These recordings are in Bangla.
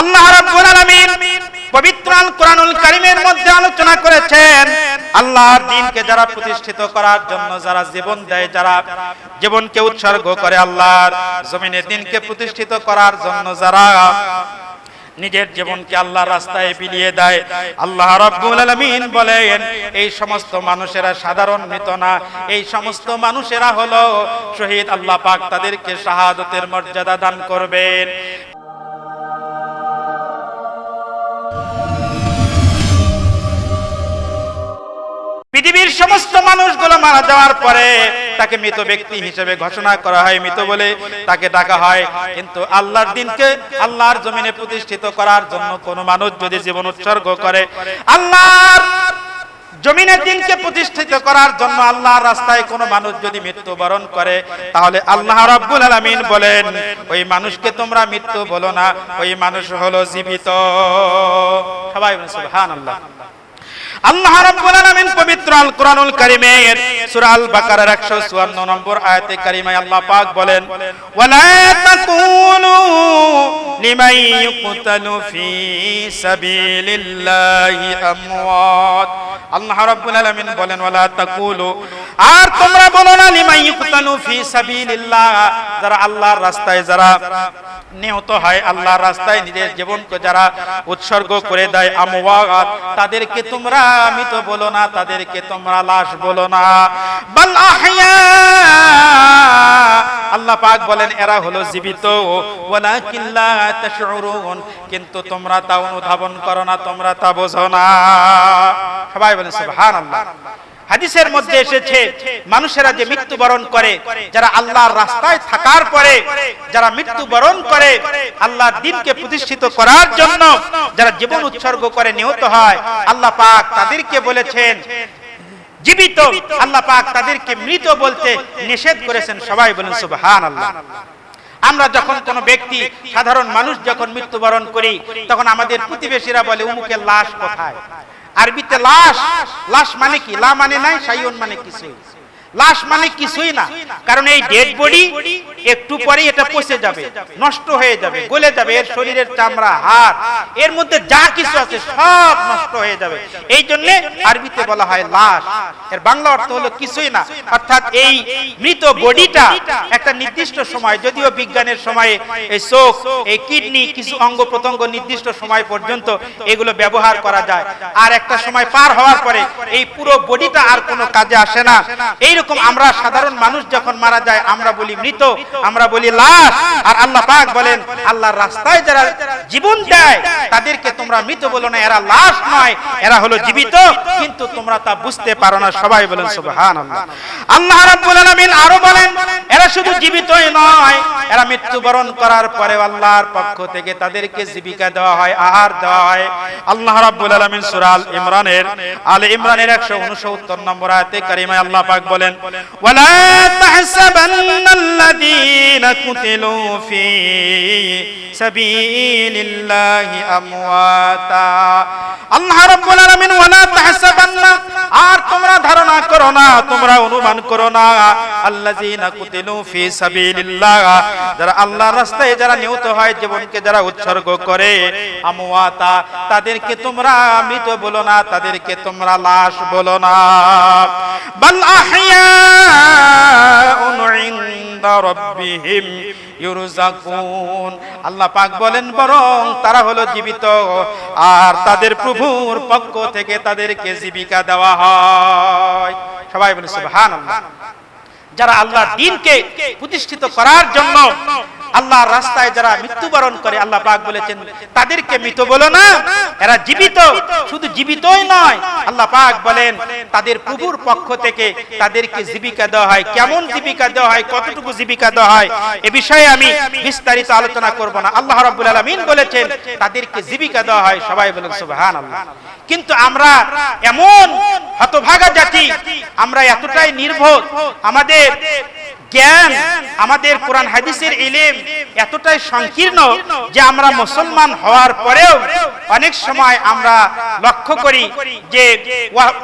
আল্লাহ রাব্বুল আলামিন পবিত্র আল কোরআনুল কারীমের মধ্যে আলোচনা করেছেন আল্লাহর দ্বীনকে যারা প্রতিষ্ঠিত করার জন্য যারা জীবন দেয়, যারা জীবনকে উৎসর্গ করে আল্লাহর জমিনের দিনকে প্রতিষ্ঠিত করার জন্য যারা নিজের জীবনকে আল্লাহর রাস্তায় বিলিয়ে দেয়, আল্লাহ রাব্বুল আলামিন বলেন, এই সমস্ত মানুষেরা সাধারণ মৃত না, এই সমস্ত মানুষেরা হলো শহীদ আল্লাহ পাক তাদেরকে শাহাদতের মর্যাদা দান করবেন। পৃথিবীর সমস্ত মানুষগুলো মারা যাওয়ার পরে তাকে মৃত ব্যক্তি হিসেবে ঘোষণা করা হয়, মৃত বলে তাকে ডাকা হয়। কিন্তু আল্লাহর দিনকে আল্লাহর জমিনে প্রতিষ্ঠিত করার জন্য কোন মানুষ যদি জীবন উৎসর্গ করে, আল্লাহর জমিনের দিনকে প্রতিষ্ঠিত করার জন্য আল্লাহর রাস্তায় কোন মানুষ যদি মৃত্যুবরণ করে, তাহলে আল্লাহ রাব্বুল আলামিন বলেন, ওই মানুষকে তোমরা মৃত্যু বলো না, ওই মানুষ হলো জীবিত। সবাই সুবহানাল্লাহ। আল্লাহ রাব্বুল আলামিন পবিত্র আল কোরআনুল কারীমের সূরা আল বাকারার 154 নম্বর আয়াতে কারিমায় আল্লাহ পাক বলেন, ওয়ালা তাকুলু লিমান ইউকতালু ফি সাবিলিল্লাহি আমওয়াত। আল্লাহ রাব্বুল আলামিন বলেন, ওয়ালা তাকুলু। আর তোমরা বলো না, লিমান ইউকতালু ফি সাবিলিল্লাহ। যারা আল্লাহর রাস্তায়, যারা নিহত হয়, আল্লাহর রাস্তায় নিজের জীবনকে যারা উৎসর্গ করে দেয় আমওয়াত, তাদেরকে তোমরা মৃত বলো না, তাদেরকে তোমরা লাশ বলো না। আল্লাহ পাক বলেন, এরা হলো জীবিত। কিন্তু তোমরা তা অনুধাবন করো না, তোমরা তা বোঝো না। সবাই বলেন, সুবহানাল্লাহ। হাদিসের মধ্যে এসেছে মানুষেরা যে মৃত্যুবরণ করে যারা আল্লাহর রাস্তায় থাকার পরে যারা মৃত্যুবরণ করে আল্লাহর দিনকে প্রতিষ্ঠিত করার জন্য যারা জীবন উৎসর্গ করে নিহত হয় আল্লাহ পাক তাদেরকে বলেছেন জীবিত আল্লাহ পাক তাদেরকে মৃত বলতে নিষেধ করেছেন সবাই বলেন সুবহানাল্লাহ। আমরা যখন কোনো ব্যক্তি সাধারণ মানুষ যখন মৃত্যুবরণ করি তখন আমাদের প্রতিবেশীরা বলে উমুকের লাশ কোথায়? আরবিতে লাশ লাশ মানে কি? লা মানে নাই সাইয়ন মানে কিছুই লাশ মানে কিছুই না। কারণ এই ডেড বডি একটু পরে এটা পচে যাবে, নষ্ট হয়ে যাবে, গলে যাবে, এর শরীরের চামড়া, হাড়, এর মধ্যে যা কিছু আছে সব নষ্ট হয়ে যাবে। এই জন্য আরবিতে বলা হয় লাশ। এর বাংলা অর্থ হলো কিছুই না। অর্থাৎ এই মৃত বডিটা একটা নির্দিষ্ট সময়, যদিও বিজ্ঞানের সময়ে এই চোখ, এই কিডনি, কিছু অঙ্গ প্রত্যঙ্গ নির্দিষ্ট সময় পর্যন্ত এগুলো ব্যবহার করা যায়। আর একটা সময় পার হওয়ার পরে এই পুরো বডিটা আর কোনো কাজে আসে না। এইরকম আমরা সাধারণ মানুষ যখন মারা যায়, আমরা বলি মৃত, আমরা বলি লাশ। আর আল্লাহ পাক বলেন, আল্লাহর রাস্তায় যারা জীবন দেয়, তাদেরকে তোমরা মৃত বলো না, এরা লাশ নয়, এরা হলো জীবিত। কিন্তু তোমরা তা বুঝতে পারো না, সবাই বলেন, সুবহানাল্লাহ। আল্লাহ রাব্বুল আলামিন আরও বলেন, এরা শুধু জীবিতই নয় এরা মৃত্যুবরণ করার পরে আল্লাহর পক্ষ থেকে তাদেরকে জীবিকা দেওয়া হয়, আহার দেওয়া হয়। আল্লাহ রাব্বুল আলামিন সূরা আল ইমরানের, আলে ইমরানের 169 নম্বর আয়াতে কারিমায় আল্লাহ পাক বলেন, ওয়ালা তাহসাবান্নাল্লাযীনা কুতিলু ফি সাবিলিল্লাহি আমওয়াতা। আল্লাহ রাব্বুল আলামিন, ওয়ালা তাহসাবান্না আর তোমরা ধারণা করো না, তোমরা অনুমান করো না। সাবিলিল্লাহ, যারা আল্লাহর রাস্তায় যারা নিহত হয়, জীবনকে যারা উৎসর্গ করে, আমওয়াতা, তাদেরকে তোমরা মৃত বলো না, তাদেরকে তোমরা লাশ বলো না। বাল ইউরজাকুন। আল্লাহ পাক বলেন, বরং তারা হলো জীবিত, আর তাদের প্রভুর পক্ষ থেকে তাদেরকে জীবিকা দেওয়া হয়। সবাই বলে, সুবহানাল্লাহ। যারা আল্লাহর দিনকে প্রতিষ্ঠিত করার জন্য আল্লাহর রাস্তায় যারা মৃত্যুবরণ করে আল্লাহ পাক বলেছেন, তাদেরকে মৃত বলো না। এরা জীবিত, শুধু জীবিতই নয়। আল্লাহ পাক বলেন, তাদের প্রভুর পক্ষ থেকে তাদেরকে জীবিকা দেওয়া হয়। কেমন জীবিকা দেওয়া হয়, কতটুকু জীবিকা দেওয়া হয়, এ বিষয়ে আমি বিস্তারিত আলোচনা করব না। আল্লাহ রাব্বুল আলামিন বলেছেন, তাদেরকে জীবিকা দেওয়া হয়। সবাই বলেন, সুবহানাল্লাহ। কিন্তু আমরা এমন হতভাগা জাতি, আমরা এতটাই নির্ভর আমাদের জ্ঞান, আমাদের কোরআন, হাদিসের ইলিম এতটাই সংকীর্ণ যে আমরা মুসলমান হওয়ার পরেও অনেক সময় আমরা লক্ষ্য করি যে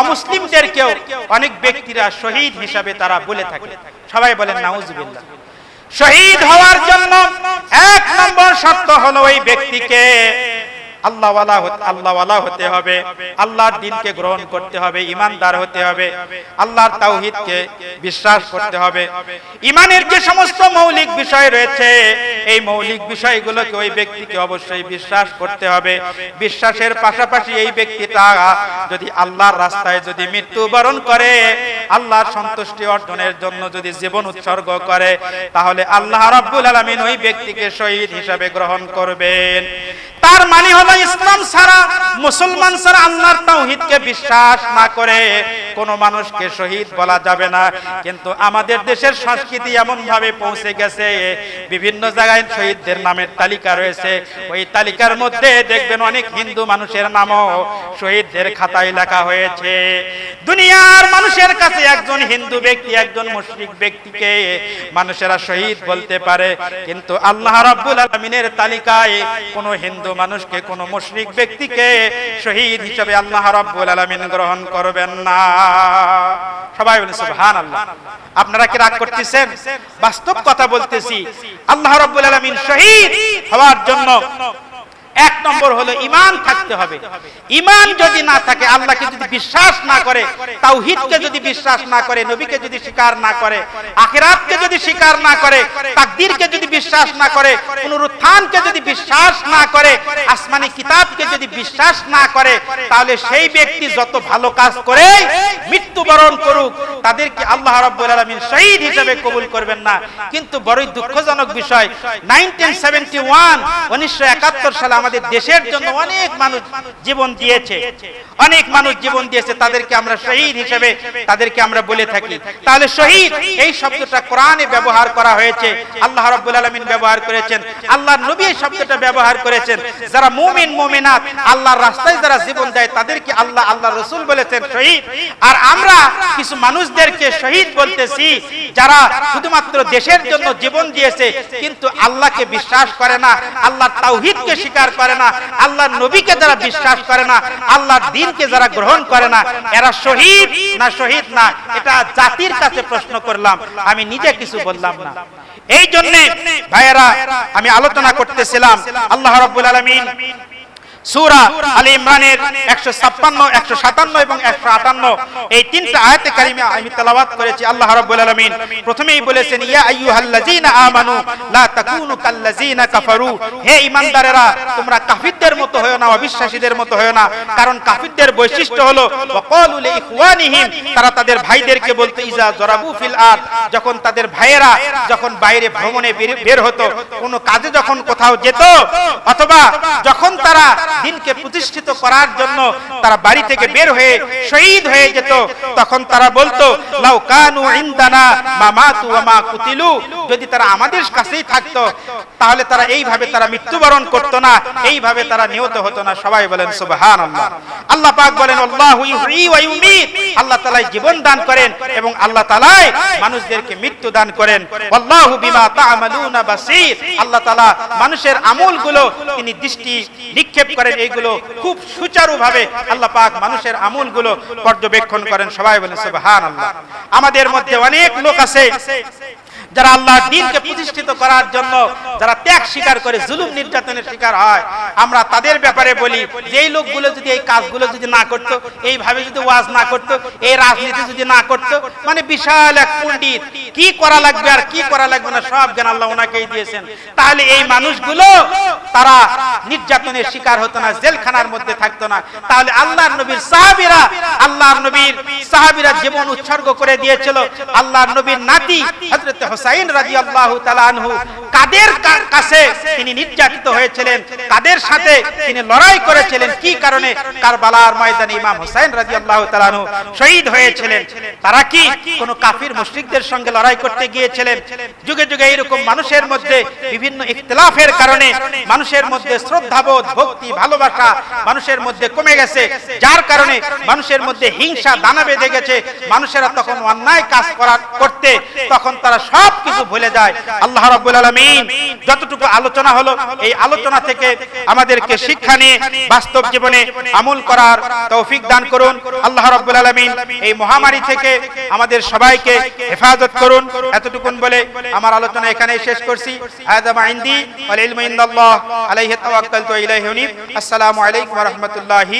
অমুসলিমদেরকেও অনেক ব্যক্তিরা শহীদ হিসাবে তারা বলে থাকে। সবাই বলেন, নাউজুবিল্লাহ। শহীদ হওয়ার জন্য এক নম্বর শর্ত হলো ওই ব্যক্তিকে আল্লাহওয়ালা আল্লাহওয়ালা হতে হবে। আল্লাহর দিনকে গ্রহণ করতে হবে, ইমানদার হতে হবে। আল্লাহর তাওহিদকে বিশ্বাস করতে হবে। ইমানের যে সমস্ত মৌলিক বিষয় রয়েছে, এই মৌলিক বিষয়গুলোকে ওই ব্যক্তিকে অবশ্যই বিশ্বাস করতে হবে। বিশ্বাসের পাশাপাশি এই ব্যক্তিটা যদি আল্লাহর রাস্তায় যদি মৃত্যুবরণ করে, আল্লাহর সন্তুষ্টি অর্জনের জন্য যদি জীবন উৎসর্গ করে, তাহলে আল্লাহ রাব্বুল আলামিন ওই ব্যক্তিকে শহীদ হিসাবে গ্রহণ করবেন। তার মানে হলো ইসলাম সারা মুসলমান সারা আল্লাহর তাওহীদকে বিশ্বাস না করে। কোন মানুষকে শহীদ বলা যাবে না। কিন্তু আমাদের দেশের সংস্কৃতি এমন ভাবে পৌঁছে গেছে। বিভিন্ন জায়গায় শহীদদের নামের তালিকা রয়েছে। ওই তালিকার মধ্যে দেখবেন অনেক হিন্দু মানুষের নামও শহীদদের খাতায় লেখা হয়েছে। দুনিয়ার মানুষের কাছে একজন হিন্দু ব্যক্তি, একজন মুশরিক ব্যক্তিকে মানুষেরা শহীদ বলতে পারে। কিন্তু আল্লাহ রাব্বুল আলামিনের তালিকায় কোন হিন্দু মানুষকে, কোন মুশরিক ব্যক্তিকে শহীদ হিসেবে আল্লাহ রাব্বুল আলামিন গ্রহণ করবেন না। সবাই বলেন সুবহানাল্লাহ। আপনারা কি রাগ করতেছেন? বাস্তব কথা বলতেছি। আল্লাহ রাব্বুল আলামিন শহীদ হওয়ার জন্য এক নম্বর হলো ইমান থাকতে হবে। ইমান যদি না থাকে আল্লাহকে যদি বিশ্বাস না করে তাওহীদকে যদি বিশ্বাস না করে নবীকে যদি স্বীকার না করে আখিরাতকে যদি স্বীকার না করে তাকদীরকে যদি বিশ্বাস না করে পুনরুত্থানকে যদি বিশ্বাস না করে আসমানি কিতাবকে যদি বিশ্বাস না করে তাহলে সেই ব্যক্তি যত ভালো কাজ করে মৃত্যুবরণ করুক তাদেরকে আল্লাহ রাব্বুল আলামিন শহীদ হিসেবে কবুল করবেন না। কিন্তু বড়ই দুঃখজনক বিষয় 1971 1971 সালে আমাদের দেশের জন্য অনেক মানুষ জীবন দিয়েছে। অনেক মানুষ জীবন দিয়েছে, তাদেরকে আমরা শহীদ হিসেবে, তাদেরকে আমরা বলে থাকি। তাহলে শহীদ, এই শব্দটা কোরআনে ব্যবহার করা হয়েছে, আল্লাহ রাব্বুল আলামিন ব্যবহার করেছেন, আল্লাহর নবী এই শব্দটা ব্যবহার করেছেন। যারা মুমিন, মুমিনাত, আল্লাহর রাস্তায় যারা জীবন দেয়, তাদেরকে আল্লাহ আল্লাহ রসুল বলেছেন শহীদ। আর আমরা কিছু মানুষদেরকে শহীদ বলতেছি, যারা শুধুমাত্র দেশের জন্য জীবন দিয়েছে, কিন্তু আল্লাহকে বিশ্বাস করে না, আল্লাহর তাওহীদকে স্বীকার করে না, আল্লাহর নবীকে যারা বিশ্বাস করে না, আল্লাহর দিনকে যারা গ্রহণ করে না, এরা শহীদ না শহীদ না, এটা জাতির কাছে প্রশ্ন করলাম, আমি নিজে কিছু বললাম না। এই জন্যে, ভাইয়েরা, আমি আলোচনা করতেছিলাম, আল্লাহ রাব্বুল আলামিন সূরা আলী ইমরানের 156 157 এবং 158 এই তিনটা আয়াতে কারিমে আমি তেলাওয়াত করেছি, আল্লাহ রাব্বুল আলামিন। প্রথমেই বলেছেন, ইয়া আইয়ুহাল্লাযীনা আমানু, লা তাকুনু কাল্লাযীনা কাফারু। হে ঈমানদারেরা, তোমরা কাফিরদের মতো হয়ো না, অবিশ্বাসীদের মতো হয়ো না। কারণ কাফিরদের বৈশিষ্ট্য হলো, ওয়াকালু লিইখওয়ানিহিম, তারা তাদের ভাইদেরকে বলতো, ইজা জরাবু ফিল আরদ। যখন তাদের ভাইয়েরা যখন বাইরে ভ্রমণে বের হতো, কোনো কাজে যখন কোথাও যেত, অথবা যখন তারা দিনকে প্রতিষ্ঠিত করার জন্য তারা বাড়ি থেকে বের হয়ে শহীদ হয়ে যেত, তখন তারা বলতো, লাউ কানু ইনদানা মা মাতু ওয়া মা কুতিলু। যদি তারা আমাদের কাছেই থাকতো, তাহলে তারা এইভাবে তারা মৃত্যুবরণ করত না, এইভাবে তারা নিহত হতো না। সবাই বলেন, সুবহানাল্লাহ। আল্লাহ আল্লাহ পাক বলেন, আল্লাহু ইহয়ী ওয়া ইউমীত। আল্লাহ তাআলা জীবন দান করেন এবং আল্লাহ তাআলা মানুষদেরকে মৃত্যু দান করেন। আল্লাহু বিমা তা'মালুনা বাসীর। আল্লাহ তাআলা মানুষের আমলগুলো তিনি দৃষ্টি নিক্ষেপ করেন। এইগুলো খুব সুচারুভাবে আল্লাহ পাক মানুষের আমলগুলো পর্যবেক্ষণ করেন। সবাই বলেন, সুবহানাল্লাহ। আমাদের মধ্যে অনেক লোক আছে যারা আল্লাহর দিনকে প্রতিষ্ঠিত করার জন্য যারা ত্যাগ স্বীকার করে জুলুম নির্যাতনের শিকার হয়, আমরা তাদের ব্যাপারে বলি যে এই লোকগুলো যদি এই কাজগুলো যদি না করতো, এইভাবে যদি ওয়াজ না করতো, এই রাজনীতি যদি না করতো মানে বিশাল এক পণ্ডিত কি করা লাগবে আর কি করা লাগবে না সব জ্ঞান আল্লাহ ওনাকেই দিয়েছেন। তাহলে এই মানুষগুলো, তারা নির্যাতনের শিকার হতো না, জেলখানার মধ্যে থাকতো না। তাহলে আল্লাহর নবীর সাহাবীরা, আল্লাহর নবীর সাহাবীরা জীবন উৎসর্গ করে দিয়েছিল। আল্লাহর নবীর নাতি হযরত হুসাইন রাদিয়াল্লাহু তাআলা আনহু, কাদের কাছে তিনি নির্যাতিত হয়েছিলেন, কাদের সাথে তিনি লড়াই করেছিলেন, কি কারণে? কারবালার ময়দানে ইমাম হুসাইন রাদিয়াল্লাহু তাআলা আনহু শহীদ হয়েছিলেন। তারা কি কোন কাফির মুশরিকদের সঙ্গে লড়াই করতে গিয়েছিলেন। যুগে যুগে এরকম মানুষের মধ্যে বিভিন্ন ইখতিলাফের কারণে মানুষের মধ্যে শ্রদ্ধাবোধ, ভক্তি, ভালোবাসা মানুষের মধ্যে কমে গেছে। যার কারণে মানুষের মধ্যে হিংসা, দানা বেঁধে গেছে। মানুষেরা তখন অন্যায় কাজ করার করতে তখন তারা সব কিছু ভুলে যায়। আল্লাহ রাব্বুল আলামিন যতটুকু আলোচনা হলো, এই আলোচনা থেকে আমাদেরকে শিক্ষা নিয়ে বাস্তব জীবনে আমল করার তৌফিক দান করুন। আল্লাহ রাব্বুল আলামিন এই মহামারী থেকে আমাদের সবাইকে হেফাজত করুন। করুন। এতটুকুন বলে আমার আলোচনা এখানে শেষ করছি। আলাইহি আসসালামু আলাইকুম রাহমাতুল্লাহি